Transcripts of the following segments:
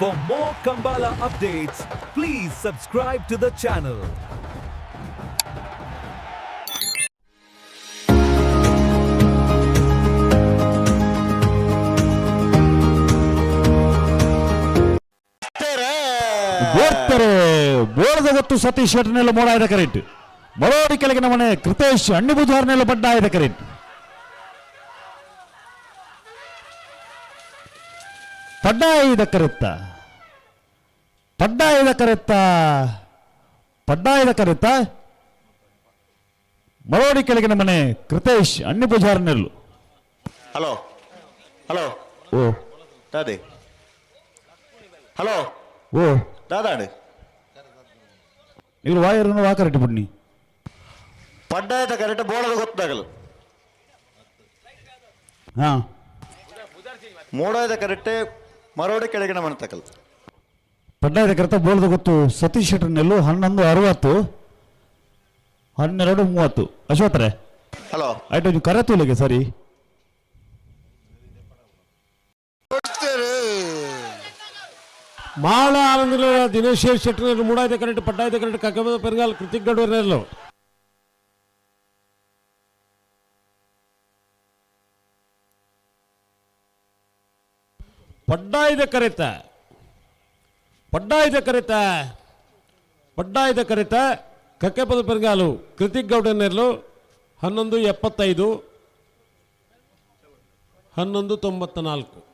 For more Kambala updates, please subscribe to the channel. ಓಡ್ತಾರೆ ಬೋಳದ ಗೊತ್ತು Satish ಶೆಟ್ಟನೆಲ್ಲ ಮೋಡಾಯ್ದ current. ಬರೋಡಿ ಕೆಳಗಿನ ಮನೆ ಕೃತೇಶ್ ಅಣ್ಣಿ ಬುಧವಾರನೆಲ್ಲ ಬಡ್ಡಾಯ್ದ current. ಪಡ್ಡಾಯ್ದ ಕರೆತ್ತ ಪಡ್ಡಾಯದ ಕರೆತ್ತ ಪಡ್ಡಾಯದ ಕರೆತ್ತ ಮರೋಡಿ ಕೆಳಗಿನ ಮನೆ ಕೃತೇಶ್ ಅಣ್ಣಿ ಬುಜಾರ್ನೆಲ್ಲು ಹಲೋ ಹಲೋ. ಓ. ದಾದೆ. ಹಲೋ. ಓ. ದಾದಾಡು ಇವ್ರು ವಾಯರನ್ನು ವಾ ಕರೆಕ್ಟ್ ಬುಡ್ನಿ ಪಡ್ಡಾಯದ ಕರೆಕ್ಟ್ ಬೋಳದ ಗೊತ್ತಾಗಲು ಹಾ. ಮೂಡಾಯದ ಕರೆಕ್ಟ್ ಮರೋಡಿ ಕೆಳಗಿನ ಮನತಕಲ್ ಪಡ್ಡಾಯದ ಕರೆತ ಬೋಲ್ದ ಗೊತ್ತು ಸತೀಶ್ ಶೆಟ್ಟರ್ನೆಲ್ಲು ಹನ್ನೊಂದು ಅರವತ್ತು ಹನ್ನೆರಡು ಮೂವತ್ತು. ಅಶ್ವತ್ರೆ? ಹಲೋ ಆಯ್ತು ನೀವು ಕರೆತೂಲಿಗೆ ಸರಿ ಬಹಳ ಆನಂದ ದಿನೇಶ್ ಶೆಟ್ಟರ್ ಮೂಡಾಯ್ದ ಕರೆಂಟ್ ಪಡ್ಡಾಯ್ದ ಕರೆಂಟ್ ಕಕ್ಕಬದ ಪೆರ್ಗಾಲ್ ಕೃತಿಕ್ ಗೌಡರಲ್ಲೋ ಪಡ್ಡಾಯ್ದ ಕರೆತ. ಪಡ್ಡಾಯ್ದ ಕರೆತ. ಪಡ್ಡಾಯ್ದ ಕರೆತ. ಕಕ್ಕೆಪದ ಪೆರ್ಗಾಲು, ಕೃತಿಕ್ ಗೌಡನೆರ್ಲು ಹನ್ನೊಂದು ಎಪ್ಪತ್ತೈದು. ಹನ್ನೊಂದು ತೊಂಬತ್ತ ನಾಲ್ಕು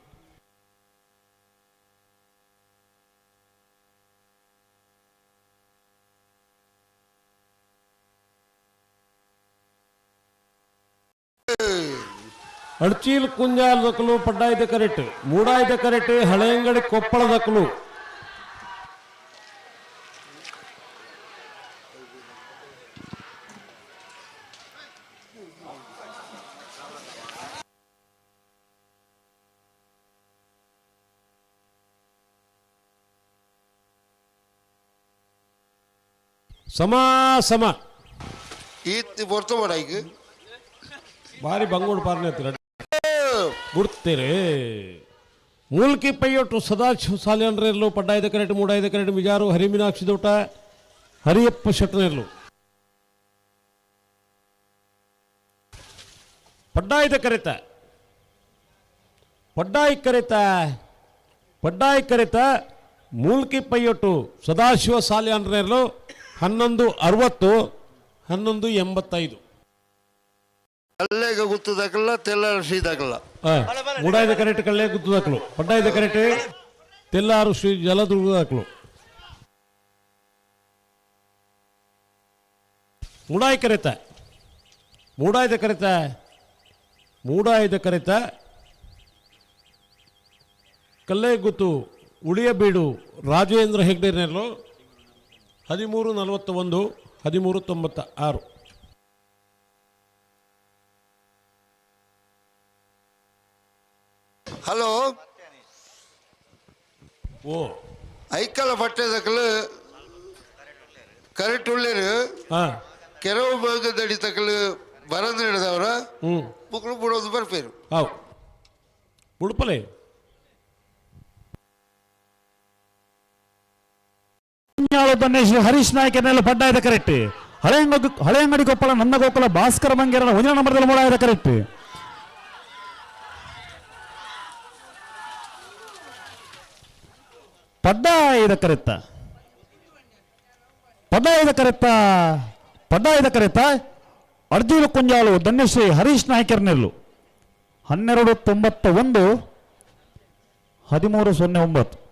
ಅಡ್ಚೀಲ್ ಕುಂಜಾಲ್ ದಕ್ಕಲು ಪಡ್ಡಾಯ್ದ ಕರೆಟ್ ಮೂಡಾಯ್ದ ಕರೆಟ್ ಹಳೆಯಂಗಡಿ ಕೊಪ್ಪಳ ದಕ್ಕಲು ಸಮ ಸಮ ಈತ್ ಬರ್ತಾವ ಈಗ ಭಾರಿ ಬಂಗೋಡ್ ಪಾರ್ನೆ ಬಿಡ್ತೀರಿ ಮೂಲ್ಕಿ ಪೈಯೊಟ್ಟು ಸದಾಶಿವ ಸಾಲಿಯನ್ರೆರ್ಲು ಪಡ್ಡಾಯ್ದ ಕರೆಟ್, ಮೂಡಾಯ್ದ ಕರೆಟ್, ಮಿಜಾರು ಹರಿಮೀನಾಕ್ಷಿ ದೋಟ, ಹರಿಯಪ್ಪ ಶೆಟ್ಟನೆರ್ಲು ಪಡ್ಡಾಯ್ದ ಕರೆತ. ಪಡ್ಡಾಯ ಕರೆತ. ಪಡ್ಡಾಯ ಕರೆತ, ಮೂಲ್ಕಿ ಪೈಯೊಟ್ಟು ಸದಾಶಿವ ಸಾಲಿಯನ್ರೆರ್ಲು ಹನ್ನೊಂದು ಅರವತ್ತು, ಹನ್ನೊಂದು ಎಂಬತ್ತೈದು. ಅಲ್ಲೇಗ ಗುತ್ತದಾಕಲ್ಲ ತೆಲ್ಲ ಸೀದಾಕಲ್ಲ ಮೂಡಾಯ್ದ ಕರೆಕ್ಟ್ ಕಳ್ಳೆ ಗುತ್ತದಾಕ್ಲು ಪಡ್ಡಾಯ್ದ ಕರೆಕ್ಟ್ ತೆಲ್ಲಾರು ಶ್ರೀ ಜಲದುರ್ಗದಾಕ್ಲು ಮೂಡಾಯ ಕರೆತ. ಮೂಡಾಯ್ದ ಕರೆತ. ಮೂಡಾಯ್ದ ಕರೆತ. ಕಲ್ಲೆ ಗುತ್ತು, ಉಳಿಯ ಬೀಡು, ರಾಜೇಂದ್ರ ಹೆಗ್ಡೆ ಹದಿಮೂರು ನಲವತ್ತ ಒಂದು ಹದಿಮೂರು ತೊಂಬತ್ತ ಆರು ಹಲೋ ಓ ಐಕಲ ಪಟ್ಟದಕಲು ಕರೆಕ್ಟ್ ಉಳ್ಳೇರು ಹಾಂ ಕೆರವು ಭಾಗದಡಿ ತಕಲು ಬರಂದ್ ಹಿಡಿದವ್ರ ಹ್ಞೂ ಮಕ್ಕಳು ಬಿಡೋದು ಬರ್ಪೇರು ಹೌ ಉಡುಪಲೆ ಕುಂಜಾಳು ಬನ್ನೇಶ್ ಹರೀಶ್ ನಾಯ್ಕನೆಲ್ಲ ಪಡ್ಡಾಯ್ದ ಕರೆಕ್ಟ್ ಹಳೆಯಂಗ ಹಳೆಯಂಗಡಿ ಕೊಪ್ಪಳ ನನ್ನ ಗೋಕುಲ ಭಾಸ್ಕರ ಮಂಗೇರನ ಒಂದನೇ ನಂಬರ್ದಲ್ಲಿ ಮೋಡಾಯ್ದ ಕರೆಕ್ಟ್ ಪಡ್ಡಾಯ್ದ ಕರೆತ್ತ ಕರೆತ. ಕರೆತ್ತ ಇದ ಕರೆತ್ತ ಅರ್ಜುನ ಕುಂಜಾಳು ಧನ್ಯಶ್ರೀ ಹರೀಶ್ ನಾಯ್ಕರ್ನೆಲ್ಲು ಹನ್ನೆರಡು ತೊಂಬತ್ತ ಒಂದು ಹದಿಮೂರು ಸೊನ್ನೆ ಒಂಬತ್ತು.